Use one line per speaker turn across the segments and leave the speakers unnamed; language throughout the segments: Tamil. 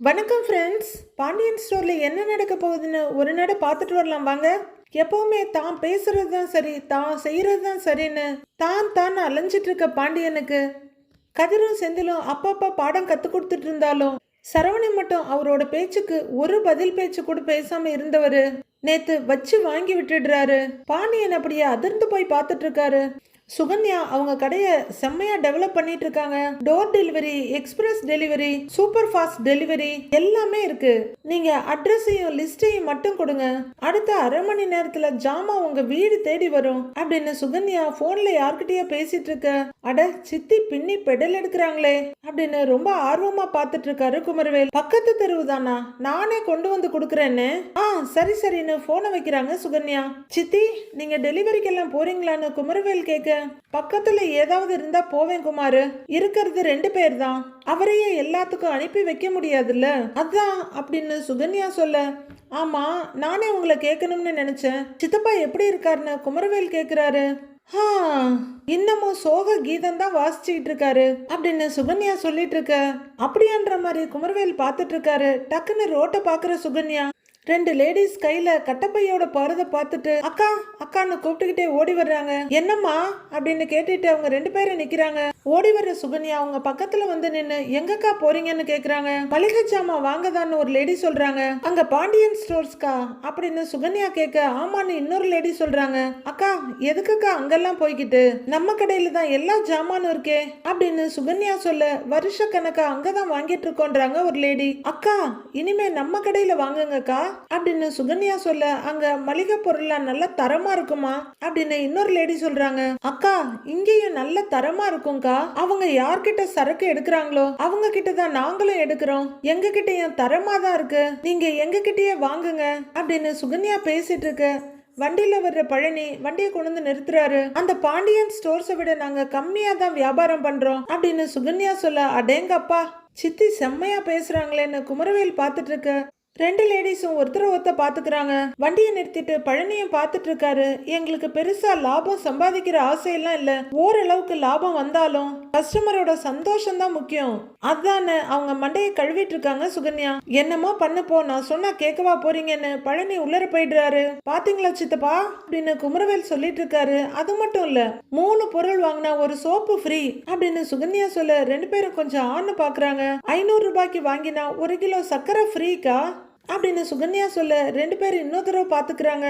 வணக்கம் ஃப்ரெண்ட்ஸ் பாண்டியன் ஸ்டோரில் என்ன நடக்க போகுதுன்னு ஒரு நாடு பார்த்துட்டு வரலாம் வாங்க. எப்பவுமே தான் பேசுறது தான் சரி தான் செய்கிறது தான் சரின்னு தான் தான் அலைஞ்சிட்டு இருக்க பாண்டியனுக்கு. கதிரும் செந்திலும் அப்பப்போ பாடம் கற்றுக் கொடுத்துட்டு இருந்தாலும் சரவணி மட்டும் அவரோட பேச்சுக்கு ஒரு பதில் பேச்சு கூட பேசாம இருந்தவர். நேத்து வச்சு வாங்கி விட்டுடுறாரு. பாண்டியன் அப்படியே அதிர்ந்து போய் பார்த்துட்டு இருக்காரு. சுகன்யா அவங்க கடையை செம்மையா டெவலப் பண்ணிட்டு இருக்காங்க door delivery express delivery super fast delivery எல்லாமே இருக்கு. நீங்க அட்ரஸையும் லிஸ்டையும் மட்டும் கொடுங்க. அடுத்த அரை மணி நேரத்துல ஜாமா உங்க வீடு தேடி வரும் அப்படின்னு சுகன்யா போன்ல யார்கிட்டயோ பேசிட்டு இருக்க அட சித்தி பின்னி பெடல் எடுக்கிறாங்களே அப்படின்னு ரொம்ப ஆர்வமா பார்த்துட்டு இருக்காரு குமரவேல். பக்கத்து தெருவு தானா நானே கொண்டு வந்து கொடுக்குறேன்னு. ஆ சரி சரின்னு போனை வைக்கிறாங்க சுகன்யா. சித்தி நீங்க டெலிவரிக்கெல்லாம் போறீங்களான்னு குமரவேல் கேட்க பக்கத்துல ஏதாவது இருந்தா போவேன் குமாரு. இருக்கிறது ரெண்டு பேர் தான் அவரையே எல்லாத்துக்கும் அனுப்பி வைக்க முடியாதுல்ல? அதான் அப்படின்னு சுகன்யா சொல்ல ஆமா நானே உங்களை கேட்கணும்னு நினைச்சேன். சித்தப்பா எப்படி இருக்காருன்னு குமரவேல் கேக்குறாரு. ஆ, இன்னமும் சோக கீதம் தான் வாசிச்சுக்கிட்டு இருக்காரு அப்படின்னு சுகன்யா சொல்லிட்டு இருக்க. அப்படியான்ற மாதிரி குமரவேல் பார்த்துட்டு இருக்காரு. டக்குன்னு ரோட்டை பாக்குற சுகன்யா ரெண்டு லேடிஸ் கையில கட்டப்பையோட போறத பார்த்துட்டு அக்கா அக்கான்னு கூப்பிட்டுக்கிட்டே ஓடி வர்றாங்க. என்னம்மா? அப்படின்னு கேட்டுட்டு அவங்க ரெண்டு பேரும் நிக்கிறாங்க. ஓடி வர்ற சுகன்யா அவங்க பக்கத்துல வந்து நின்னு எங்கக்கா போறீங்கன்னு கேக்குறாங்க. மளிகை ஜாமான் வாங்கதான்னு ஒரு லேடி சொல்றாங்க. அங்க பாண்டியன் ஸ்டோர்ஸ்க்கா? அப்படின்னு சுகன்யா கேட்க ஆமான்னு இன்னொரு லேடி சொல்றாங்க. அக்கா எதுக்குக்கா அங்கெல்லாம் போய்கிட்டு நம்ம கடையில தான் எல்லா ஜாமானும் இருக்கே. அப்படின்னு சுகன்யா சொல்ல வருஷ கணக்கா அங்கதான் வாங்கிட்டு இருக்கோன்றாங்க ஒரு லேடி அக்கா இனிமே நம்ம கடையில வாங்குங்கக்கா. அப்படின்னு சுகன்யா சொல்ல அங்க மளிகை பொருள்லாம் நல்ல தரமா இருக்குமா? அப்படின்னு இன்னொரு லேடி சொல்றாங்க அக்கா இங்கேயும் நல்ல தரமா இருக்கும்க்கா. அவங்க யார்கிட்ட சரக்கு எடுக்கிறாங்களோ அவங்க கிட்ட தான் நாங்களும் எடுக்கிறோம். எங்க கிட்டயும் தரமா தான் இருக்கு? நீங்க எங்க கிட்டயே வாங்குங்க. அப்படின்னு சுகன்யா பேசிட்டு இருக்கு. வண்டியில வர்ற பழனி வண்டியை கொண்டு வந்து நிறுத்துறாரு. அந்த பாண்டியன் ஸ்டோர்ஸை விட நாங்க கம்மியா தான் வியாபாரம் பண்றோம் அப்படின்னு சுகன்யா சொல்ல அடேங்கப்பா சித்தி செம்மையா பேசுறாங்களேன்னு குமரவேல் பார்த்துட்டு இருக்க. ரெண்டு லேடிஸும் ஒருத்தர் ஒருத்தர் பாத்துக்கிறாங்க வண்டியை நிறுத்திட்டு பழனியும் பார்த்துட்டு இருக்காரு எங்களுக்கு பெருசா லாபம் சம்பாதிக்கிற ஆசையெல்லாம் இல்ல. ஓரளவுக்கு லாபம் வந்தாலும் கஸ்டமரோட சந்தோஷம் தான் முக்கியம். அதானே அவங்க மண்டையை கழுவிட்டு இருக்காங்க சுகன்யா. என்னமோ பண்ணப்போ நான் சொன்னா கேட்கவா போறீங்கன்னு பழனி உள்ளர போயிடுறாரு. பாத்தீங்களா சித்தப்பா? அப்படின்னு குமரவேல் சொல்லிட்டு இருக்காரு அது மட்டும் இல்ல மூணு பொருள் வாங்கினா ஒரு சோப்பு ஃப்ரீ அப்படின்னு சுகன்யா சொல்ல ரெண்டு பேரும் கொஞ்சம் ஆன்னு பாக்குறாங்க. ஐநூறு ரூபாய்க்கு வாங்கினா ஒரு கிலோ சர்க்கரை ஃப்ரீக்கா அப்படின்னு சுகன்யா சொல்ல ரெண்டு பேரும் இன்னொரு தடவை பாத்துக்கிறாங்க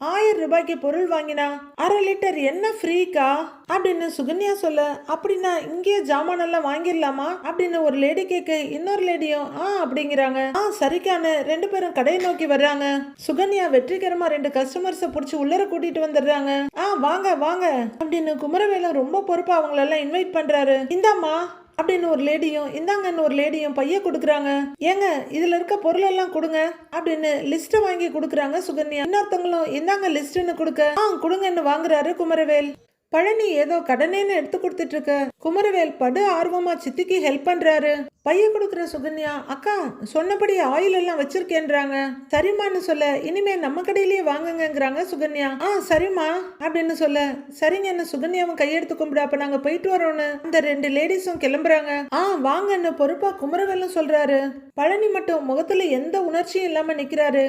ஆயிரம் ரூபாய்க்கு பொருள் வாங்கினா அரை லிட்டர் என்ன ஃப்ரீக்கா? அப்படின்னு சுகன்யா சொல்ல அப்படின்னா இங்கேயே ஜாமானெல்லாம் வாங்கிடலாமா? அப்படின்னு ஒரு லேடி கேட்க இன்னொரு லேடியும் ஆ அப்படிங்கிறாங்க. ஆ சரிக்கானு ரெண்டு பேரும் கடையை நோக்கி வர்றாங்க. சுகன்யா வெற்றிகரமா ரெண்டு கஸ்டமர்ஸை பிடிச்சி உள்ளர கூட்டிட்டு வந்துடுறாங்க. ஆ வாங்க வாங்க அப்படின்னு குமரவேலம் ரொம்ப பொறுப்பா அவங்களெல்லாம் இன்வைட் பண்றாரு. இந்தாம்மா அப்படின்னு ஒரு லேடியும் இந்தாங்கன்னு ஒரு லேடியும் பைய கொடுக்குறாங்க. ஏங்க இதுல இருக்க பொருள் எல்லாம் கொடுங்க அப்படின்னு லிஸ்ட்டை வாங்கி கொடுக்குறாங்க சுகன்யா. இன்னொருத்தவங்களும் இந்தாங்க லிஸ்ட்டுன்னு கொடுக்க ஆ கொடுங்கன்னு வாங்குறாரு குமரவேல். பழனி ஏதோ கடனேன்னு எடுத்து கொடுத்துட்டு இருக்க குமரவேல் படு ஆர்வமா சித்திக்கு ஹெல்ப் பண்றாரு. பைய கொடுக்குற சுகன்யா அக்கா சொன்னபடி ஆயில் எல்லாம் வச்சிருக்கேன்றாங்க. சரிம்மான்னு சொல்ல இனிமே நம்ம கடையிலேயே வாங்குங்கிறாங்க சுகன்யா. ஆ சரிம்மா அப்படின்னு சொல்ல சரிங்கன்னு சுகன்யாவும் கையெடுத்து கும்பிடு அப்ப நாங்க போயிட்டு வரோம்னு அந்த ரெண்டு லேடிஸும் கிளம்புறாங்க. ஆ வாங்கன்னு பொறுப்பா குமரவேலும் சொல்றாரு. பழனி மட்டும் முகத்துல எந்த உணர்ச்சியும் இல்லாம நிக்கிறாரு.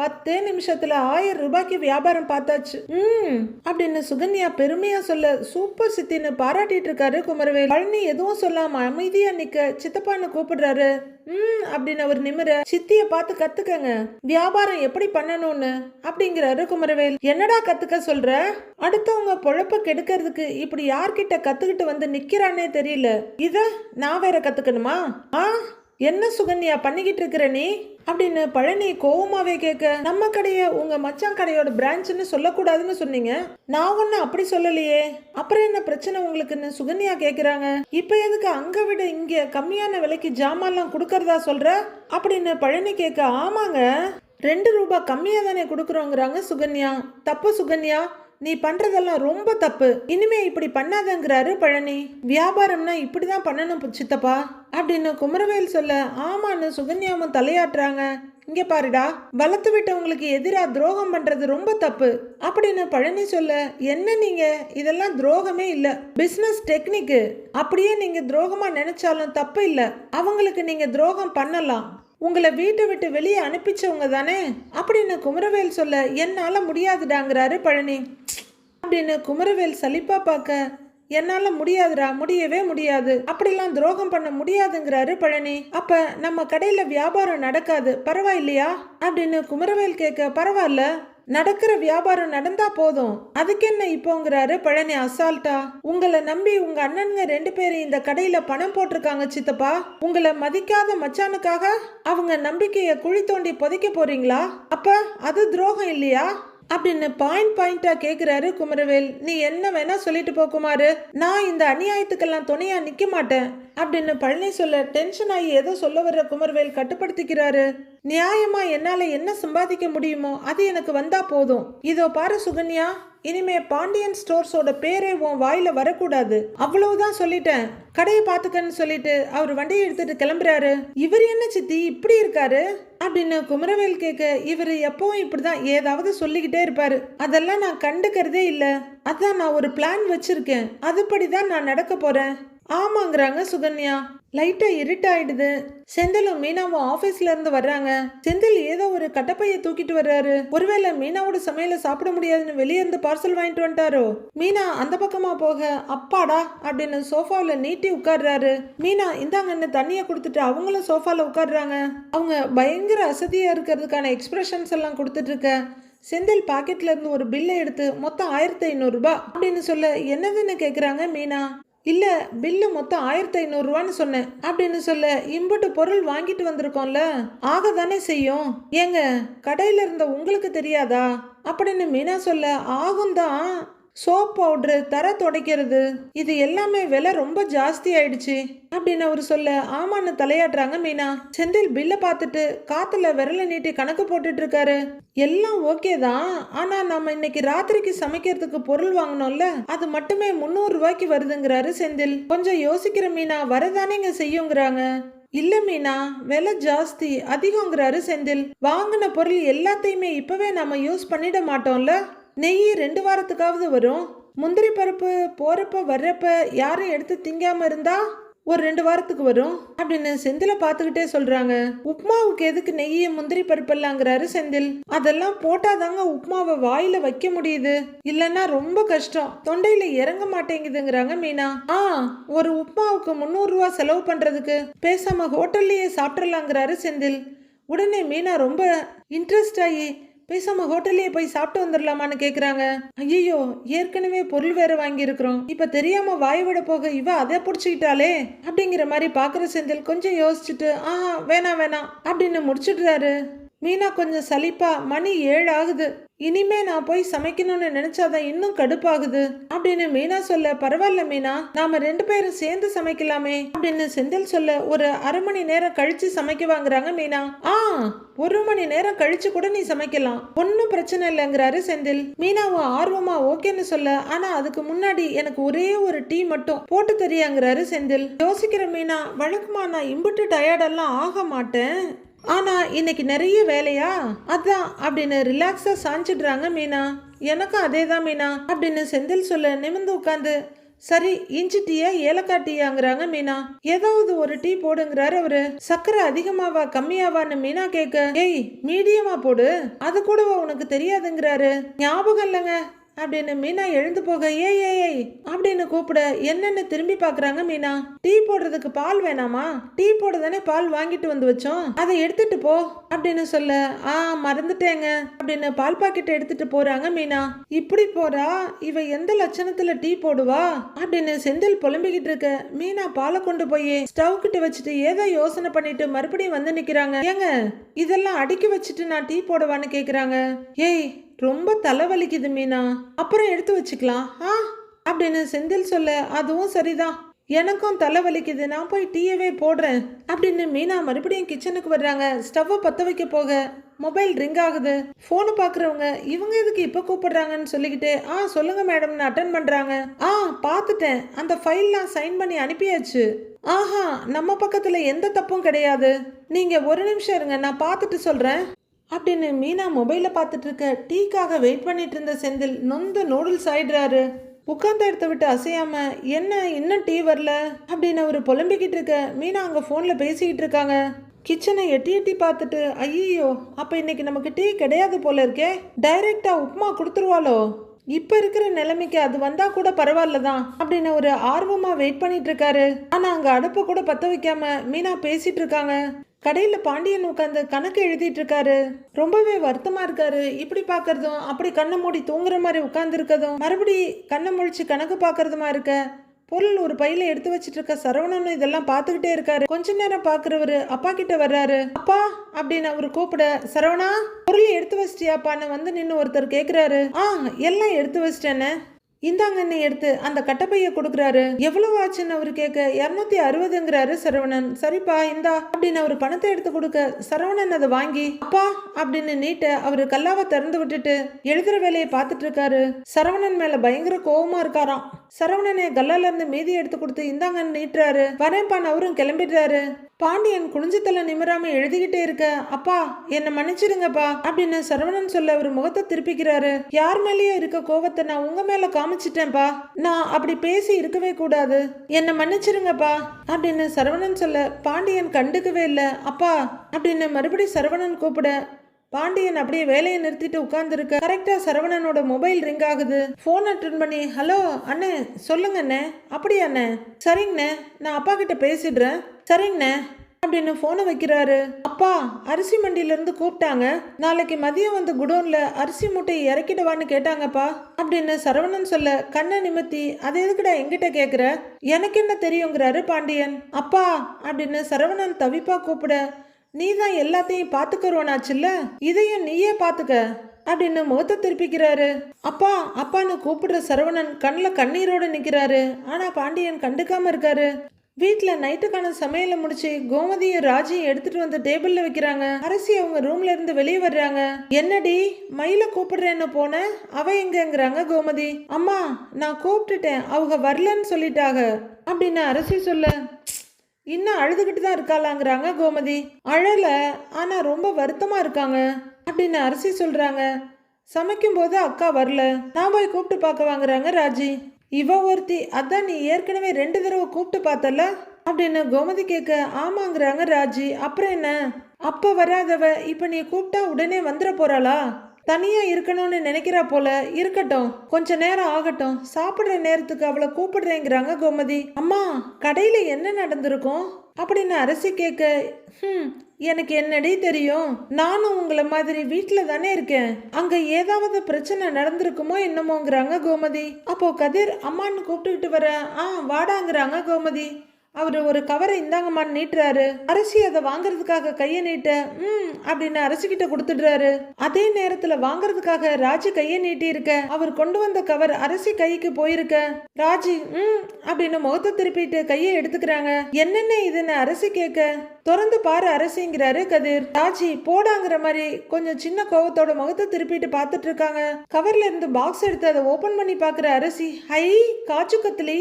பத்தே நிமிஷத்துல ஆயிரம் ரூபாய்க்கு வியாபாரம் பார்த்தாச்சு. ம் அப்படின்னு சுகன்யா பெருமையா சொல்ல சூப்பர் சித்தின்னு பாராட்டிட்டு இருக்காரு குமரவேல். பழனி எதுவும் சொல்லாம அமைதியா நிக்க சித்தப்பான்னு கூப்பிடுறாரு. ம் அப்படின்னு அவர் நிமிர சித்திய பார்த்து கத்துக்கங்க. வியாபாரம் எப்படி பண்ணணும்னு அப்படிங்கிறாரு குமரவேல். என்னடா கத்துக்க சொல்ற? அடுத்தவங்க பொழப்ப கெடுக்கிறதுக்கு இப்படி யார்கிட்ட கத்துக்கிட்டு வந்து நிக்கிறானே தெரியல. இத நான் வேற கத்துக்கணுமா? ஆ என்ன சுகன்யா பண்ணிக்கிட்டு இருக்கிற நீ? அப்படின்னு பழனி கோவமாவே கேட்க நம்ம கடைய உங்க மச்சான் கடையோட பிரான்ச்சுன்னு சொல்லக்கூடாதுன்னு சொன்னீங்க. நான் ஒன்னும் அப்படி சொல்லலையே. அப்புறம் என்ன பிரச்சனை உங்களுக்குன்னு சுகன்யா கேக்குறாங்க. இப்ப எதுக்கு அங்க விட இங்க கம்மியான விலைக்கு ஜாமான்லாம் கொடுக்கறதா சொல்ற? அப்படின்னு பழனி கேட்க ஆமாங்க. ரெண்டு ரூபாய் கம்மியா தானே கொடுக்குறோங்கிறாங்க சுகன்யா. தப்பு சுகன்யா. நீ பண்றதெல்லாம் ரொம்ப தப்பு. இனிமே இப்படி பண்ணாதங்கிறாரு பழனி. வியாபாரம்னா இப்படிதான் பண்ணணும் சித்தப்பா. அப்படின்னு குமரவேல் சொல்ல ஆமான்னு சுகன்யாவும் தலையாட்டுறாங்க. இங்க பாருடா வளர்த்து விட்டவங்களுக்கு எதிரா துரோகம் பண்றது ரொம்ப தப்பு. அப்படின்னு பழனி சொல்ல என்ன நீங்க? இதெல்லாம் துரோகமே இல்ல. பிசினஸ் டெக்னிக்கு அப்படியே நீங்க துரோகமா நினைச்சாலும் தப்பு இல்ல. அவங்களுக்கு நீங்க துரோகம் பண்ணலாம். உங்களை வீட்டை விட்டு வெளியே அனுப்பிச்சவங்க தானே? அப்படின்னு குமரவேல் சொல்ல என்னால முடியாதுடாங்கிறாரு பழனி. அப்படின்னு குமரவேல் சலிப்பா பார்க்க என்னால முடியாதுடா முடியவே முடியாது. அப்படிலாம் துரோகம் பண்ண முடியாதுங்கிறாரு பழனி. அப்ப நம்ம கடையில வியாபாரம் நடக்காது பரவாயில்லையா? அப்படின்னு குமரவேல் கேட்க பரவாயில்ல. நடக்கிற வியாபாரம் நடந்தா போதும். அதுக்கு என்ன இப்போங்கிறாரு பழனி அசால்ட்டா. உங்களை நம்பி உங்க அண்ணனுங்க ரெண்டு பேரும் இந்த கடையில பணம் போட்டிருக்காங்க சித்தப்பா. உங்களை மதிக்காத மச்சானுக்காக அவங்க நம்பிக்கையை குழி தோண்டி புதைக்க போறீங்களா? அப்ப அது துரோகம் இல்லையா? அப்படின்னு பாயிண்ட் பாயிண்டா கேக்குறாரு குமரவேல். நீ என்ன வேணா சொல்லிட்டு போ குமாரு. நான் இந்த அநியாயத்துக்கெல்லாம் துணையா நிக்க மாட்டேன். அப்படின்னு பழனி சொல்ல டென்ஷன் ஆகி ஏதோ சொல்ல வர்ற குமரவேல் கட்டுப்படுத்திக்கிறாரு. நியாயமா என்னால என்ன சம்பாதிக்க முடியுமோ அது எனக்கு வந்தா போதும். இதோ பாரு சுகன்யா இனிமே பாண்டியன் ஸ்டோர்ஸோட பேரே உன் வாயில வரக்கூடாது. அவ்வளவுதான் சொல்லிட்டேன். கடையை பாத்துக்கன்னு சொல்லிட்டு அவர் வண்டியை எடுத்துட்டு கிளம்புறாரு. இவர் என்ன சித்தி இப்படி இருக்காரு? அப்படின்னு குமரவேல் கேட்க இவர் எப்பவும் இப்படிதான் ஏதாவது சொல்லிக்கிட்டே இருப்பாரு. அதெல்லாம் நான் கண்டுக்கிறதே இல்ல. அதான் நான் ஒரு பிளான் வச்சிருக்கேன். அதுபடிதான் நான் நடக்க போறேன். ஆமாங்கிறாங்க சுகன்யா. லைட்டா இருட்டாயிடுது. செந்திலும் மீனாவும் ஆபீஸ்ல இருந்து வர்றாங்க. செந்தில் ஏதோ ஒரு கட்டப்பைய தூக்கிட்டு வர்றாரு. ஒருவேளை மீனாவோட சமையல சாப்பிட முடியாதுன்னு வெளியே இருந்து பார்சல் வாங்கிட்டு வந்துட்டாரோ? மீனா அந்த பக்கமா போக அப்பாடா அப்படின்னு சோஃபாவில் நீட்டி உட்கார்றாரு. மீனா இந்தாங்கன்னு தண்ணியை கொடுத்துட்டு அவங்களும் சோஃபால உட்கார்றாங்க. அவங்க பயங்கர அசதியா இருக்கிறதுக்கான எக்ஸ்பிரஷன்ஸ் எல்லாம் கொடுத்துட்டு இருக்க. செந்தில் பாக்கெட்ல இருந்து ஒரு பில்லை எடுத்து மொத்தம் ஆயிரத்தி ஐநூறு ரூபாய் அப்படின்னு சொல்ல என்னதுன்னு கேக்குறாங்க மீனா? இல்லை பில்லு மொத்தம் ஆயிரத்தி ஐநூறுரூவான்னு சொன்னேன். அப்படின்னு சொல்ல இம்புட்டு பொருள் வாங்கிட்டு வந்திருக்கோம்ல. ஆக தானே செய்யும். ஏங்க கடையில் இருந்த உங்களுக்கு தெரியாதா? அப்படின்னு மீனா சொல்ல ஆகும் தான் சோப் பவுட்ரு தர துடைக்கிறது. இது எல்லாமே விலை ரொம்ப ஜாஸ்தி ஆயிடுச்சு. அப்படின்னு அவர் சொல்ல ஆமான்னு தலையாட்டுறாங்க மீனா. செந்தில் பில்லை பார்த்துட்டு காத்துல விரல நீட்டி கணக்கு போட்டுட்டு இருக்காரு. எல்லாம் ஓகே தான். ஆனா நம்ம இன்னைக்கு ராத்திரிக்கு சமைக்கிறதுக்கு பொருள் வாங்கணும்ல அது மட்டுமே முந்நூறு ரூபாய்க்கு வருதுங்கிறாரு செந்தில். கொஞ்சம் யோசிக்கிற மீனா வரதானேங்க செய்யுங்கிறாங்க. இல்ல மீனா விலை ஜாஸ்தி அதிகங்கிறாரு செந்தில். வாங்கின பொருள் எல்லாத்தையுமே இப்பவே நம்ம யூஸ் பண்ணிட மாட்டோம்ல? நெய் ரெண்டு வாரத்துக்காவது வரும். முந்திரி பருப்பு போறப்ப வர்றப்ப யாரும் எடுத்து திங்காம இருந்தா ஒரு ரெண்டு வாரத்துக்கு வரும். அப்படின்னு செந்தில பார்த்துக்கிட்டே சொல்றாங்க. உப்மாவுக்கு எதுக்கு நெய்ய முந்திரி பருப்பெல்லாங்கிறாரு செந்தில். அதெல்லாம் போட்டாதாங்க உப்மாவை வாயில வைக்க முடியுது. இல்லைன்னா ரொம்ப கஷ்டம். தொண்டையில இறங்க மாட்டேங்குதுங்கிறாங்க மீனா. ஆ ஒரு உப்மாவுக்கு முந்நூறு ரூபா செலவு பண்றதுக்கு பேசாம ஹோட்டல்லையே சாப்பிட்றலாங்கிறாரு செந்தில். உடனே மீனா ரொம்ப இன்ட்ரெஸ்ட் ஆகி பேசாம ஹோட்டல்லே போய் சாப்பிட்டு வந்துடலாமான்னு கேக்குறாங்க. ஐயோ ஏற்கனவே பொருள் வேற வாங்கியிருக்கிறோம். இப்போ இப்ப தெரியாம வாய் விட போக இவ அதை புடிச்சுக்கிட்டாலே அப்படிங்கிற மாதிரி பாக்குற செந்தில் கொஞ்சம் யோசிச்சுட்டு ஆஹா வேணாம் வேணாம் அப்படின்னு முடிச்சிடுறாரு. மீனா கொஞ்சம் சலிப்பா மணி ஏழு ஆகுது. இனிமே நான் போய் சமைக்கணும்னு நினைச்சாதான் இன்னும் கடுப்பாகுது. அப்படின்னு மீனா சொல்ல பரவாயில்ல மீனா நாம ரெண்டு பேரும் சேர்ந்து சமைக்கலாமே அப்படின்னு செந்தில் சொல்ல ஒரு அரை மணி நேரம் கழிச்சு சமைக்க வாங்குறாங்க மீனா. ஆ ஒரு மணி நேரம் கழிச்சு கூட நீ சமைக்கலாம் ஒன்னும் பிரச்சனை இல்லைங்கிறாரு செந்தில். மீனாவும் ஆர்வமா ஓகேன்னு சொல்ல ஆனா அதுக்கு முன்னாடி எனக்கு ஒரே ஒரு டீ மட்டும் போட்டு தெரியாங்கிறாரு செந்தில். யோசிக்கிற மீனா வழக்கமா நான் இம்புட்டு டயர்டெல்லாம் ஆக மாட்டேன். ஆனால் இன்னைக்கு நிறைய வேலையா? அதான் அப்படின்னு ரிலாக்ஸாக சாஞ்சிடுறாங்க மீனா. எனக்கும் அதே தான் மீனா அப்படின்னு செந்தில் சொல்ல நிமிர்ந்து உட்காந்து சரி இஞ்சி டீயா ஏலக்காய் டீயாங்கிறாங்க மீனா. ஏதாவது ஒரு டீ போடுங்கிறாரு அவரு. சக்கரை அதிகமாவா கம்மியாவான்னு மீனா கேட்க ஏய் மீடியமா போடு அது கூடவா உனக்கு தெரியாதுங்கிறாரு. ஞாபகம் இல்லைங்க. அப்படின்னு மீனா எழுந்து போக ஏய் ஏய் ஏய் அப்படின்னு கூப்பிட என்னன்னு திரும்பி பார்க்குறாங்க மீனா. டீ போடுறதுக்கு பால் வேணாமா? டீ போட தானே பால் வாங்கிட்டு வந்து வச்சோம். அதை எடுத்துட்டு போ அப்படின்னு சொல்ல ஆ மறந்துட்டேங்க அப்படின்னு பால் பாக்கெட் எடுத்துட்டு போறாங்க மீனா. இப்படி போறா? இவ எந்த லட்சணத்துல டீ போடுவா? அப்படின்னு செந்தில் புலம்பிக்கிட்டு இருக்க மீனா பாலை கொண்டு போய் ஸ்டவ் கிட்ட வச்சுட்டு ஏதோ யோசனை பண்ணிட்டு மறுபடியும் வந்து நிக்கிறாங்க. ஏங்க இதெல்லாம் அடுக்கி வச்சுட்டு நான் டீ போடவான்னு கேக்குறாங்க. ஏய் ரொம்ப தலைவலிக்குது மீனா. அப்புறம் எடுத்து வச்சுக்கலாம். ஆ? அப்படின்னு செந்தில் சொல்ல அதுவும் சரிதான். எனக்கும் தலைவலிக்குது. நான் போய் டீயவே போடுறேன். அப்படின்னு மீனா மறுபடியும் கிச்சனுக்கு வர்றாங்க. ஸ்டவ்வை பற்ற வைக்க போக மொபைல் ரிங் ஆகுது. ஃபோனு பார்க்குறவங்க இவங்க எதுக்கு இப்போ கூப்பிடுறாங்கன்னு சொல்லிக்கிட்டு ஆ சொல்லுங்க மேடம்னு அட்டன் பண்ணுறாங்க ஆ பார்த்துட்டேன் அந்த ஃபைல்லாம் சைன் பண்ணி அனுப்பியாச்சு. ஆஹா நம்ம பக்கத்தில் எந்த தப்பும் கிடையாது. நீங்கள் ஒரு நிமிஷம் இருங்க நான் பார்த்துட்டு சொல்கிறேன் அப்படின்னு மீனா மொபைலை பார்த்துட்டு இருக்க டீக்காக வெயிட் பண்ணிட்டு இருந்த செந்தில் நொந்து நூடுல்ஸ் ஆயிடுறாரு. உட்காந்த இடத்த விட்டு அசையாம என்ன இன்னும் டீ வரல? அப்படின்னு அவர் புலம்பிக்கிட்டு இருக்க மீனா அங்கே ஃபோனில் பேசிக்கிட்டு இருக்காங்க. கிச்சனை எட்டி எட்டி பார்த்துட்டு ஐயோ அப்ப இன்னைக்கு நமக்கு டீ கிடையாது போல இருக்கே. டைரக்டா உப்புமா கொடுத்துருவாளோ? இப்போ இருக்கிற நிலைமைக்கு அது வந்தால் கூட பரவாயில்ல தான் அப்படின்னு ஒரு ஆர்வமாக வெயிட் பண்ணிட்டு இருக்காரு. ஆனால் அங்கே அடுப்பை கூட பற்ற வைக்காம மீனா பேசிட்டு இருக்காங்க. கடையில் பாண்டியன் உட்காந்து கணக்கு எழுதிட்டு இருக்காரு. ரொம்பவே வருத்தமா இருக்காரு. இப்படி பார்க்கறதும் அப்படி கண்ணை மூடி தூங்குற மாதிரி உட்கார்ந்து இருக்கதும் மறுபடி கண்ணை முழிச்சு கணக்கு பார்க்கறதுமா இருக்க? பொருள் ஒரு பையில எடுத்து வச்சிட்டு இருக்க சரவணன் இதெல்லாம் பார்த்துக்கிட்டே இருக்காரு. கொஞ்ச நேரம் பாக்குறவரு அப்பா கிட்ட வர்றாரு. அப்பா அப்படின்னு அவரு கூப்பிட சரவணா பொருள் எடுத்து வச்சிட்டியாப்பான்னு வந்து நின்று ஒருத்தர் கேக்குறாரு. ஆ எல்லாம் எடுத்து வச்சிட்டேன்னு இந்தாங்க எடுத்து அந்த கட்டப்பைய கொடுக்குறாரு. எவ்வளவு ஆச்சுன்னு அவர் கேட்க இரநூத்தி அறுபதுங்கிறாரு சரவணன். சரிப்பா இந்தா அப்படின்னு அவர் பணத்தை எடுத்து கொடுக்க சரவணன் அதை வாங்கி அப்பா அப்படின்னு நீட்ட அவரு கல்லாவை திறந்து விட்டுட்டு எழுதுற வேலையை பார்த்துட்டு இருக்காரு. சரவணன் மேல பயங்கர கோபமா இருக்காராம். சரவணனை கல்லால இருந்து மீதி எடுத்து கொடுத்து இந்தாங்கன்னு நீட்டுறாரு. வரேன்ப்பான் அவரும் கிளம்பிடுறாரு. பாண்டியன் குனிஞ்சத்தல நிமிராம எழுதிக்கிட்டே இருக்க அப்பா என்ன மன்னிச்சிடுங்கப்பா அப்படின்னு சரவணன் சொல்ல அவர் முகத்தை திருப்பிக்கிறாரு. யார் மேலேயோ இருக்க கோவத்தை நான் உங்க மேல காமிச்சிட்டேன்ப்பா நான் அப்படி பேசி இருக்கவே கூடாது. என்ன மன்னிச்சிருங்கப்பா. அப்படின்னு சரவணன் சொல்ல பாண்டியன் கண்டுக்கவே இல்லை. அப்பா அப்படின்னு மறுபடியும் சரவணன் கூப்பிட பாண்டியன் அப்படியே வேலையை நிறுத்திட்டு உட்கார்ந்துருக்க கரெக்டா சரவணனோட மொபைல் ரிங் ஆகுது. போன் அட்டன் பண்ணி ஹலோ அண்ணே சொல்லுங்க அண்ணே. அப்படியா அண்ணே? சரிங்கண்ணே நான் அப்பா கிட்ட பேசிடுறேன். சரிங்கண்ணே. அப்படின்னு போனை வைக்கிறாரு. அப்பா அரிசி மண்டியில இருந்து கூப்பிட்டாங்க. நாளைக்கு மதியம் வந்து குடோன்ல அரிசி மூட்டையை இறக்கிடவான்னு கேட்டாங்கப்பா அப்படின்னு சரவணன் சொல்ல கண்ணை நிமித்தி அதை எதுக்குடா எங்கிட்ட கேக்குற? எனக்கு என்ன தெரியுங்கிறாரு பாண்டியன். அப்பா அப்படின்னு சரவணன் தவிப்பா கூப்பிட நீ தான் எல்லாத்தையும் பார்த்துக்கிறோனாச்சுல்ல இதையும் நீயே பார்த்துக்க அப்படின்னு முகத்தை திருப்பிக்கிறாரு. அப்பா அப்பான்னு கூப்பிடுற சரவணன் கண்ணில் கண்ணீரோடு நிற்கிறாரு ஆனால் பாண்டியன் கண்டுக்காம இருக்காரு. வீட்டில் நைட்டுக்கான சமையலை முடிச்சு கோமதியும் ராஜையும் எடுத்துட்டு வந்து டேபிள்ல வைக்கிறாங்க. அரசி அவங்க ரூம்ல இருந்து வெளியே வர்றாங்க. என்னடி மயில கூப்பிடுறேன்னு போன? அவ எங்கங்கிறாங்க கோமதி? அம்மா நான் கூப்பிட்டுட்டேன். அவங்க வரலன்னு சொல்லிட்டாங்க. அப்படின்னு அரசி சொல்ல இன்னும் அழுதுகிட்டு தான் இருக்காளாங்கிறாங்க கோமதி. அழல ஆனா ரொம்ப வருத்தமா இருக்காங்க. அப்படின்னு அரசி சொல்றாங்க. சமைக்கும் போது அக்கா வரல. நான் போய் கூப்பிட்டு பார்க்க வாங்குறாங்க ராஜி. இவ ஒருத்தி அதான் நீ ஏற்கனவே ரெண்டு தடவை கூப்பிட்டு பார்த்தல அப்படின்னு கோமதி கேட்க ஆமாங்கிறாங்க ராஜி அப்புறம் என்ன? அப்ப வராதவ இப்ப நீ கூப்பிட்டா உடனே வந்துட போறாளா? தனியா இருக்கணும்னு நினைக்கிறா போல இருக்கட்டும் கொஞ்ச நேரம் ஆகட்டும் சாப்பிடுற நேரத்துக்கு அவளை கூப்பிடுறேங்கிறாங்க கோமதி. அம்மா கடையில என்ன நடந்திருக்கும்? அப்படின்னு அரசி கேட்க ஹம் எனக்கு என்னடி தெரியும்? நானும் உங்களை மாதிரி வீட்டில் தானே இருக்கேன். அங்கே ஏதாவது பிரச்சனை நடந்திருக்குமோ என்னமோங்கிறாங்க கோமதி. அப்போ கதிர் அம்மான்னு கூப்பிட்டுக்கிட்டு வர ஆ வாடாங்கிறாங்க கோமதி. அவர் ஒரு கவரை இந்தாங்கம்மான்னு நீட்டுறாரு. அரசி அதை வாங்குறதுக்காக கையை நீட்ட ம் அப்படின்னு அரசிக்கிட்ட கொடுத்துடுறாரு. அதே நேரத்துல வாங்குறதுக்காக ராஜி கையை நீட்டி இருக்க அவர் கொண்டு வந்த கவர் அரசி கைக்கு போயிருக்க. ராஜி ம் அப்படின்னு முகத்தை திருப்பிட்டு கையை எடுத்துக்கிறாங்க. என்னென்ன இதுன்னு அரசி கேட்க திறந்து பாரு அரசிங்கிறாரு கதிர். ராஜி போடாங்கிற மாதிரி கொஞ்சம் சின்ன கோவத்தோட முகத்தை திருப்பிட்டு பார்த்துட்டு இருக்காங்க. கவர்ல இருந்து பாக்ஸ் எடுத்து அதை ஓபன் பண்ணி பார்க்குற அரசி ஹை காச்சு கத்திலி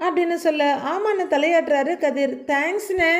அப்படின்னு சொல்ல ஆமாண்ண தலையாட்டுறாரு கதிர். தேங்க்ஸ்ண்ணே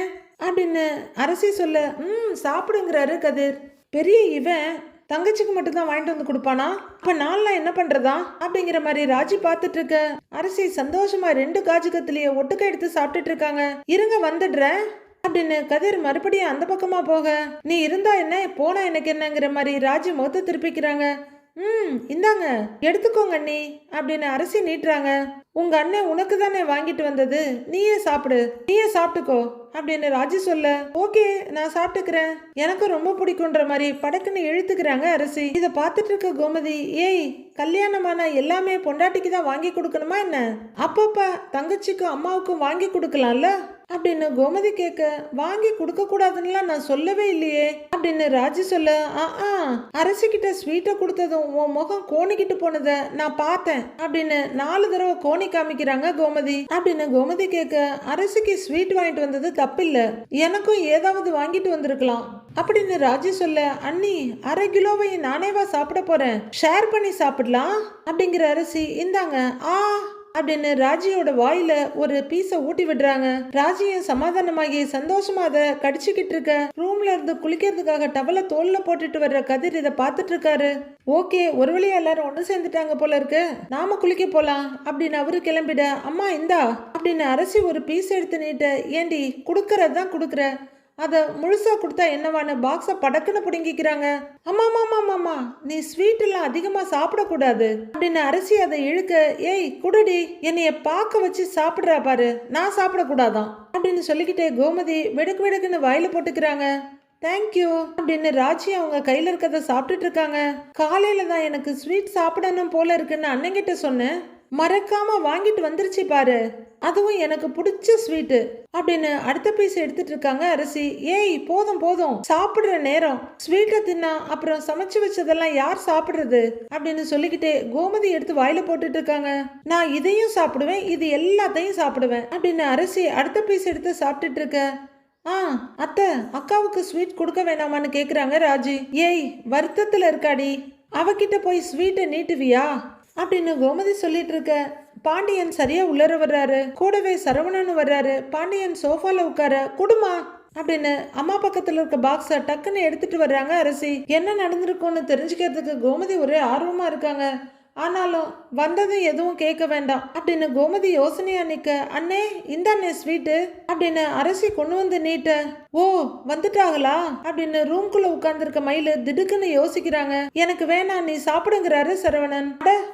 அப்படின்னு அரசி சொல்ல ம் சாப்பிடுங்கிறாரு கதிர். பெரிய இவன் தங்கச்சிக்கு மட்டும் தான் வாங்கிட்டு வந்து கொடுப்பானா? அப்ப நான்லாம் என்ன பண்றதா? அப்படிங்கிற மாதிரி ராஜி பார்த்துட்டு இருக்க அரசி சந்தோஷமா ரெண்டு காஜு கத்திலிய ஒட்டுக்க எடுத்து சாப்பிட்டுட்டு இருக்காங்க இருங்க வந்துடுறேன். அப்படின்னு கதிர் மறுபடியும் அந்த பக்கமா போக நீ இருந்தா என்ன? போனா எனக்கு என்னங்கிற மாதிரி ராஜி முகத்தை திருப்பிக்கிறாங்க. ம் இந்தாங்க எடுத்துக்கோங்க அண்ணி. அப்படின்னு அரசி நீட்டுறாங்க. உங்க அண்ணன் உனக்கு தானே வாங்கிட்டு வந்தது? நீயே சாப்பிடு. நீயே சாப்பிட்டுக்கோ. அப்படின்னு ராஜி சொல்ல ஓகே நான் சாப்பிட்டுக்கிறேன். எனக்கும் ரொம்ப பிடிக்குன்ற மாதிரி படக்குன்னு இழுத்துக்கிறாங்க அரசி. இதை பார்த்துட்டு இருக்க கோமதி ஏய் கல்யாணமான எல்லாமே பொண்டாட்டிக்கு தான் வாங்கி கொடுக்கணுமா என்ன? அப்பப்பா தங்கச்சிக்கும் அம்மாவுக்கும் வாங்கி கொடுக்கலாம்ல? அப்படின்னு கோமதி கேட்க வாங்கி கொடுக்க கூடாதுன்னுலாம் நான் சொல்லவே இல்லையே அப்படின்னு ராஜி சொல்ல ஆ ஆ அரசிக்கிட்ட ஸ்வீட்டை கொடுத்ததும் உன் முகம் கோணிக்கிட்டு போனதை நான் பார்த்தேன் அப்படின்னு நாலு தடவை கோணி காமிக்கிறாங்க கோமதி. அப்படின்னு கோமதி கேட்க அரசிக்கு ஸ்வீட் வாங்கிட்டு வந்தது தப்பில்ல எனக்கும் ஏதாவது வாங்கிட்டு வந்திருக்கலாம் அப்படின்னு ராஜி சொல்ல அண்ணி அரை கிலோவை நானேவா சாப்பிட போறேன் ஷேர் பண்ணி சாப்பிடலாம் அப்படிங்கிற அரிசி இந்தாங்க ஆ அப்படின்னு ராஜியோட வாயில ஒரு பீஸை ஊட்டி விடுறாங்க. ராஜியும் சமாதானமாகி சந்தோஷமா அதை கடிச்சுக்கிட்டு இருக்க. ரூம்ல இருந்து குளிக்கிறதுக்காக டவலை தோல்ல போட்டுட்டு வர்ற கதிர் இதை பார்த்துட்டு இருக்காரு. ஓகே ஒரு வழியா எல்லாரும் ஒன்று சேர்ந்துட்டாங்க போல இருக்கு. நாம குளிக்க போலாம் அப்படின்னு அவரு கிளம்பிட அம்மா இந்தா அப்படின்னு அரசி ஒரு பீஸ் எடுத்து நீட்ட ஏண்டி கொடுக்கறது தான் கொடுக்குற. அதை முழுசா கொடுத்தா என்னவான்னு பாக்ஸை படக்குன்னு பிடுங்கிக்கிறாங்க. ஆமாம் ஆமாம் அம்மா நீ ஸ்வீட் எல்லாம் அதிகமா சாப்பிடக்கூடாது. அப்படின்னு அரிசி அதை இழுக்க ஏய் குடடி என்னைய பார்க்க வச்சு சாப்பிட்றா பாரு நான் சாப்பிடக்கூடாதான். அப்படின்னு சொல்லிக்கிட்டே கோமதி வெடுக்கு வெடுக்குன்னு வாயில போட்டுக்கிறாங்க. தேங்க்யூ அப்படின்னு ராஜி அவங்க கையில இருக்கிறத சாப்பிட்டுட்டு இருக்காங்க. காலையில தான் எனக்கு ஸ்வீட் சாப்பிடணும் போல இருக்குன்னு அண்ணங்கிட்ட சொன்னேன். மறக்காம வாங்கிட்டு வந்துருச்சு பாரு. அதுவும் எனக்கு பிடிச்ச ஸ்வீட்டு அப்படின்னு அடுத்த பீஸ் எடுத்துட்டு இருக்காங்க அரிசி. ஏய் போதும் போதும். சாப்பிடுற நேரம். ஸ்வீட்டை தின்னா அப்புறம் சமைச்சு வச்சதெல்லாம் யார் சாப்பிடுறது? அப்படின்னு சொல்லிக்கிட்டே கோமதி எடுத்து வாயில போட்டுட்டு இருக்காங்க. நான் இதையும் சாப்பிடுவேன் இது எல்லாத்தையும் சாப்பிடுவேன் அப்படின்னு அரிசி அடுத்த பீஸ் எடுத்து சாப்பிட்டுட்டு இருக்க. ஆ அத்தை அக்காவுக்கு ஸ்வீட் கொடுக்க வேணாமான்னு கேக்குறாங்க ராஜி. ஏய் வருத்தத்துல இருக்காடி. அவகிட்ட போய் ஸ்வீட்டை நீட்டுவியா? அப்படின்னு கோமதி சொல்லிட்டு இருக்க. பாண்டியன் சரியா உள்ளர வர்றாரு. கூடவே சரவணன் வர்றாரு. பாண்டியன் சோஃபால உட்கார குடுமா அப்படின்னு அம்மா பக்கத்துல இருக்க பாக்ஸ டக்குன்னு எடுத்துட்டு வர்றாங்க அரசி. என்ன நடந்திருக்கும்னு தெரிஞ்சுக்கிறதுக்கு கோமதி ஒரே ஆர்வமா இருக்காங்க. ஆனாலும் வந்ததும் எதுவும் கேட்க வேண்டாம் அப்படின்னு கோமதி யோசனையா நிக்க அண்ணே இந்தாண்ணே ஸ்வீட்டு அப்படின்னு அரசி கொண்டு வந்து நீட்ட ஓ வந்துட்டாங்களா? அப்படின்னு ரூம்குள்ள உட்கார்ந்துருக்க மயிலு திடுக்குன்னு யோசிக்கிறாங்க. எனக்கு வேணாம் நீ சாப்பிடுங்கிறாரு சரவணன்.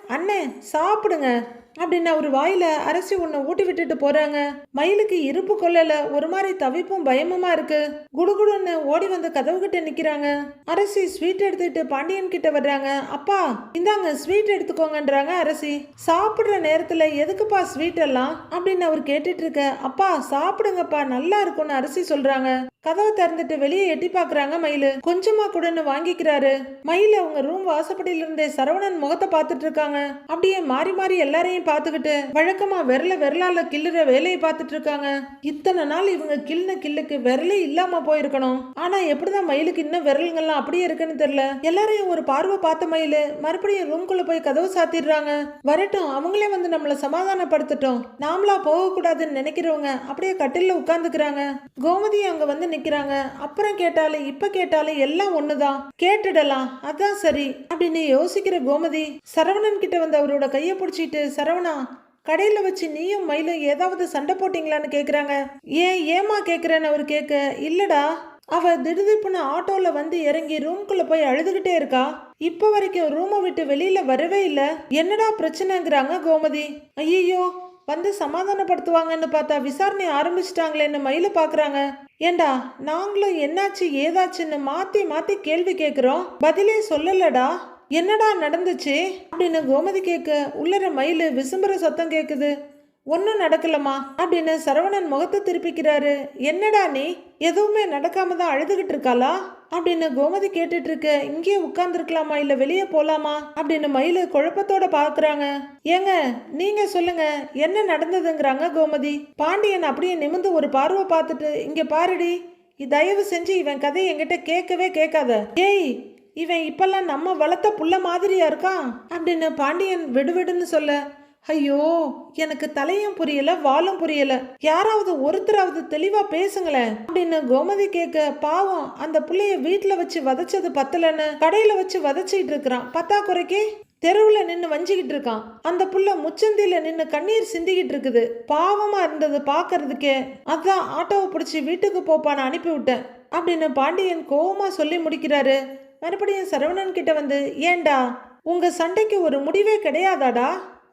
அண்ணே சாப்பிடுங்க. அப்படின்னு அவர் வாயில அரசி உன்னை ஊட்டி விட்டுட்டு போறாங்க. மயிலுக்கு இருப்பு கொள்ளல ஒரு மாதிரி தவிப்பும் பயமுமா இருக்கு. குடுகுடுன்னு ஓடி வந்து கதவு கிட்ட நிக்கிறாங்க. அரசி ஸ்வீட் எடுத்துட்டு பாண்டியன் கிட்ட வர்றாங்க. அப்பா இந்தாங்க ஸ்வீட் எடுத்துக்கோங்கன்றாங்க அரசி. சாப்பிடுற நேரத்துல எதுக்குப்பா ஸ்வீட் எல்லாம்? அப்படின்னு அவர் கேட்டுட்டு இருக்க அப்பா சாப்பிடுங்கப்பா நல்லா இருக்கும்னு அரசி சொல்றாங்க. கதவை திறந்துட்டு வெளியே எட்டி பாக்குறாங்க மயிலு. கொஞ்சமா கூடன்னு வாங்கிக்கிறாரு. மயில அவங்க ரூம் வாசப்படியில இருந்தே சரவணன் முகத்தை பார்த்துட்டு இருக்காங்க. அப்படியே மாறி மாறி எல்லாரையும் பார்த்துக்கிட்டு வழக்கமா விரல விரலால கிள்ளுற வேலையை பார்த்துட்டு இருக்காங்க. இத்தனை நாள் இவங்க கிள்ன கில்லுக்கு விரலே இல்லாம போயிருக்கணும். ஆனா எப்படிதான் மயிலுக்கு இன்னும் விரலுங்கெல்லாம் அப்படியே இருக்குன்னு தெரியல. எல்லாரையும் ஒரு பார்வை பார்த்த மயிலு மறுபடியும் ரூம்குள்ள போய் கதவு சாத்திடுறாங்க. வரட்டும் அவங்களே வந்து நம்மளை சமாதானப்படுத்தட்டும். நாமளா போக கூடாதுன்னு நினைக்கிறவங்க அப்படியே கட்டில உட்காந்துக்கிறாங்க கோமதி அங்க வந்து நிற்கிறாங்க அப்புறம் கேட்டாலே இப்ப கேட்டாலே எல்லாம் ஒண்ணுதான். கேட்டுடலாம். அதான் சரி அப்படின்னு யோசிக்கிற கோமதி சரவணன் கிட்ட வந்து அவரோட கையை பிடிச்சிட்டு சரவணா கடையில் வச்சு நீயும் மயிலும் ஏதாவது சண்டை போட்டீங்களான்னு கேட்குறாங்க ஏன் ஏமா கேட்குறேன்னு அவர் கேட்க இல்லடா. அவ திடுதிப்புன்னு ஆட்டோல வந்து இறங்கி ரூம்குள்ள போய் அழுதுகிட்டே இருக்கா. இப்ப வரைக்கும் ரூமை விட்டு வெளியில வரவே இல்லை. என்னடா பிரச்சனைங்கிறாங்க கோமதி. ஐயோ வந்து சமாதானப்படுத்துவாங்கன்னு பார்த்தா விசாரணை ஆரம்பிச்சிட்டாங்களேன்னு மயில பாக்குறாங்க. ஏண்டா நாங்களும் என்னாச்சு ஏதாச்சுன்னு மாத்தி மாத்தி கேள்வி கேட்குறோம் பதிலே சொல்லலடா. என்னடா நடந்துச்சு? அப்படின்னு கோமதி கேட்க உள்ளர மயிலு விசும்புற சத்தம் கேட்குது ஒன்றும் நடக்கலம்மா அப்படின்னு சரவணன் முகத்தை திருப்பிக்கிறாரு. என்னடா நீ? எதுவுமே நடக்காம தான் அழுதுகிட்டு இருக்காளா? அப்படின்னு கோமதி கேட்டுட்டு இருக்க இங்கேயே உட்கார்ந்துருக்கலாமா இல்ல வெளியே போலாமா? அப்படின்னு மயில் குழப்பத்தோட பாக்குறாங்க. ஏங்க நீங்க சொல்லுங்க என்ன நடந்ததுங்கிறாங்க கோமதி. பாண்டியன் அப்படியே நிமிந்து ஒரு பார்வை பார்த்துட்டு இங்க பாருடி. தயவு செஞ்சு இவன் கதையை என்கிட்ட கேட்கவே கேட்காத. ஏய் இவன் இப்பெல்லாம் நம்ம வளர்த்த புள்ள மாதிரியா இருக்கான்? அப்படின்னு பாண்டியன் விடுவிடுன்னு சொல்ல ஐயோ எனக்கு தலையும் புரியல வாலும் புரியல. யாராவது ஒருத்தராவது தெளிவா பேசுங்களேன். அப்படின்னு கோமதி கேட்க பாவம் அந்த புள்ளைய வீட்டுல வச்சு வதச்சது பத்தலன்னு கடையில வச்சு வதச்சிட்டு இருக்கிறான். பத்தாக்குறைக்கு தெருவுல நின்னு வஞ்சிக்கிட்டு இருக்கான். அந்த புள்ள முச்சந்தில நின்னு கண்ணீர் சிந்திக்கிட்டு இருக்குது. பாவமா இருந்தது பாக்குறதுக்கே. அதான் ஆட்டோவை பிடிச்சி வீட்டுக்கு போப்பான்னு அனுப்பி விட்டேன். அப்படின்னு பாண்டியன் கோவமா சொல்லி முடிக்கிறாரு. மறுபடியும் சரவணன் கிட்ட வந்து ஏன்டா உங்க சண்டைக்கு ஒரு முடிவே கிடையாதாடா?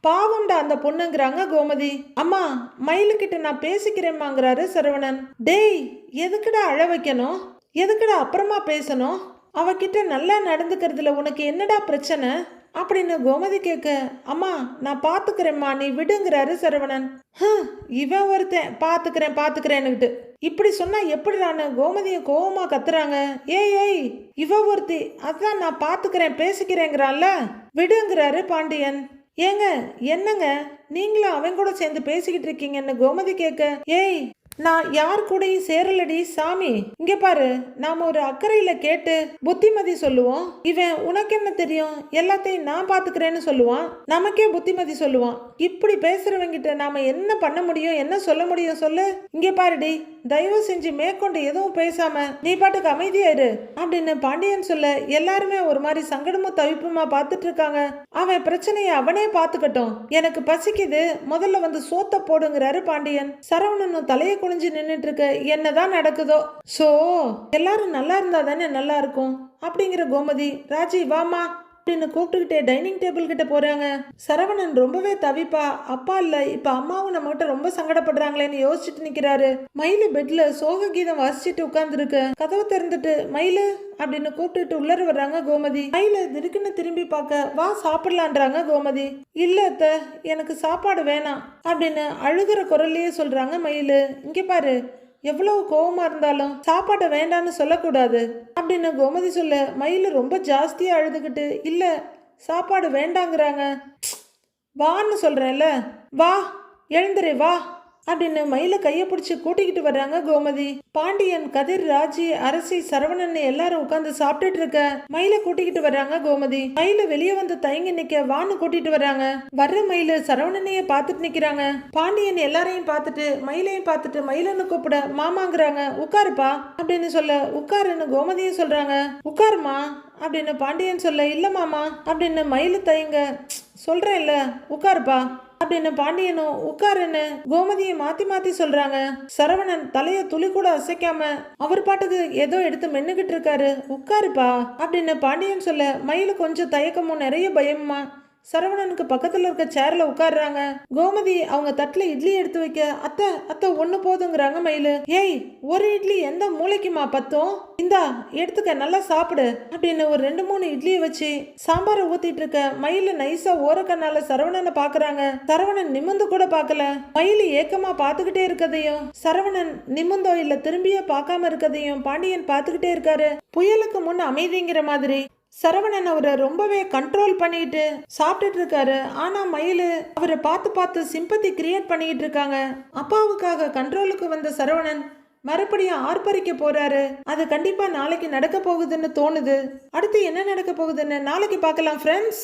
பாவம்டா அந்த பொண்ணுங்கிறாங்க கோமதி. அம்மா மயிலுக்கிட்ட நான் பேசிக்கிறேம்மாங்கிறாரு சரவணன். டேய் எதுக்குடா அழ வைக்கணும்? எதுக்குடா அப்புறமா பேசணும்? அவகிட்ட நல்லா நடந்துக்கிறதுல உனக்கு என்னடா பிரச்சனை? அப்படின்னு கோமதி கேட்க அம்மா நான் பாத்துக்கிறேம்மா நீ விடுங்கிறாரு சரவணன். இவன் ஒருத்தன் பாத்துக்கிறேன் பாத்துக்கிறேன்னுகிட்டு. இப்படி சொன்னா எப்படிடான்னு கோமதியை கோவமா கத்துறாங்க. ஏய் ஏய் இவ ஒருத்தி அதான் நான் பாத்துக்கிறேன் பேசிக்கிறேங்கிறான்ல. விடுங்கிறாரு பாண்டியன். ஏங்க என்னங்க? நீங்களும் அவன் கூட சேர்ந்து பேசிக்கிட்டு இருக்கீங்கன்னு கோமதி கேட்க ஏய் நான் யார் கூடயும் சேரலடி சாமி. இங்க பாரு நாம ஒரு அக்கறையில கேட்டு புத்திமதி சொல்லுவோம். இவன் உனக்கு என்ன தெரியும்? எல்லாத்தையும் நான் பாத்துக்கிறேன்னு சொல்லுவான். நமக்கே புத்திமதி சொல்லுவான். இப்படி பேசுறவங்கிட்ட நாம என்ன பண்ண முடியும்? என்ன சொல்ல முடியும்? சொல்லு. இங்க பாருடி. தயவு செஞ்சு மேற்கொண்டு எதுவும் பேசாம நீ பாட்டுக்கு அமைதியாயிரு அப்படின்னு பாண்டியன் சொல்ல எல்லாருமே ஒரு மாதிரி சங்கடமும் தவிப்புமா பார்த்துட்டு இருக்காங்க. அவன் பிரச்சனையை அவனே பார்த்துக்கட்டும். எனக்கு பசிக்குது. முதல்ல வந்து சோத்த போடுங்கிறாரு பாண்டியன். சரவணனும் தலையை குனிஞ்சு நின்றுட்டு இருக்க. என்னதான் நடக்குதோ? சோ எல்லாரும் நல்லா இருந்தா தானே நல்லா இருக்கும்? அப்படிங்கிற கோமதி ராஜி வாமா அப்படின்னு கூப்பிட்டுக்கிட்டே டைனிங் டேபிள் கிட்ட போறாங்க. சரவணன் ரொம்பவே தவிப்பா. அப்பா இல்ல இப்ப அம்மாவும் நம்ம கிட்ட ரொம்ப சங்கடப்படுறாங்களேன்னு யோசிச்சுட்டு நிக்கிறாரு. மயிலு பெட்ல சோக கீதம் வாசிச்சுட்டு உட்கார்ந்துருக்கு. கதவை திறந்துட்டு மயிலு அப்படின்னு கூப்பிட்டுட்டு உள்ளர வர்றாங்க கோமதி. மயில திடுக்குன்னு திரும்பி பார்க்க வா சாப்பிடலான்றாங்க கோமதி. இல்ல அத்த எனக்கு சாப்பாடு வேணாம் அப்படின்னு அழுகிற குரல்லையே சொல்றாங்க மயிலு. இங்க பாரு எவ்வளவு கோவமாக இருந்தாலும் சாப்பாட்டை வேண்டான்னு சொல்லக்கூடாது. அப்படின்னு கோமதி சொல்ல மயில் ரொம்ப ஜாஸ்தியா அழுதுகிட்டு இல்ல சாப்பாடு வேண்டாங்கிறாங்க. வான்னு சொல்றேன்ல. வா எழுந்துரு வா. அப்படின்னு மயில கையை பிடிச்சி கூட்டிக்கிட்டு வர்றாங்க கோமதி. பாண்டியன் கதிர் ராஜி அரசி சரவணன் எல்லாரும் உட்காந்து சாப்பிட்டுட்டு இருக்க மயில கூட்டிக்கிட்டு வர்றாங்க கோமதி. மயில வெளியே வந்து தயங்கி நிக்க வான்னு கூட்டிட்டு வர்றாங்க. வர்ற மயில சரவணனைய பார்த்துட்டு நிக்கிறாங்க. பாண்டியன் எல்லாரையும் பார்த்துட்டு மயிலையும் பார்த்துட்டு மயிலன்னு கூப்பிட மாமாங்கிறாங்க உட்காருப்பா அப்படின்னு சொல்ல உட்காருன்னு கோமதியும் சொல்றாங்க. உட்காருமா அப்படின்னு பாண்டியன் சொல்ல இல்ல மாமா அப்படின்னு மயில தயங்க சொல்றேன்ல உட்காருப்பா அப்படின்னு பாண்டியனும் உட்காருன்னு கோமதியை மாத்தி மாத்தி சொல்றாங்க. சரவணன் தலைய துளி கூட அசைக்காம அவர் பாட்டுக்கு ஏதோ எடுத்து மென்னுகிட்டு இருக்காரு உட்காருப்பா அப்படின்னு பாண்டியன் சொல்ல மயிலு கொஞ்சம் தயக்கமும் நிறைய பயமுமா? சரவணனுக்கு பக்கத்துல இருக்க சேர்ல உட்காருறாங்க. கோமதி அவங்க தட்டுல இட்லி எடுத்து வைக்க அத்தை அத்தை ஒண்ணு போதுங்கிறாங்க மயிலு. ஏய் ஒரு இட்லி எந்த மூளைக்குமா பத்தும்? இந்தா எடுத்துக்க நல்லா சாப்பிடு அப்படின்னு ஒரு ரெண்டு மூணு இட்லியை வச்சு சாம்பாரை ஊத்திட்டு இருக்க மயில நைஸா ஓரக்கண்ணால சரவணனை பாக்குறாங்க. சரவணன் நிமிந்து கூட பார்க்கல மயில் ஏக்கமா பார்த்துக்கிட்டே இருக்கதையும் சரவணன் நிமிந்தோ இல்ல திரும்பியே பார்க்காம இருக்கதையும் பாண்டியன் பார்த்துக்கிட்டே இருக்காரு. புயலுக்கு முன் அமைதிங்கிற மாதிரி சரவணன் அவரை ரொம்பவே கண்ட்ரோல் பண்ணிட்டு சாப்பிட்டுட்டு இருக்காரு. ஆனா மயிலு அவரை பார்த்து பார்த்து சிம்பத்தி கிரியேட் பண்ணிட்டு இருக்காங்க. அப்பாவுக்காக கண்ட்ரோலுக்கு வந்த சரவணன் மறுபடியும் ஆர்ப்பரிக்க போறாரு. அது கண்டிப்பா நாளைக்கு நடக்க போகுதுன்னு தோணுது. அடுத்து என்ன நடக்க போகுதுன்னு நாளைக்கு பார்க்கலாம் ஃப்ரெண்ட்ஸ்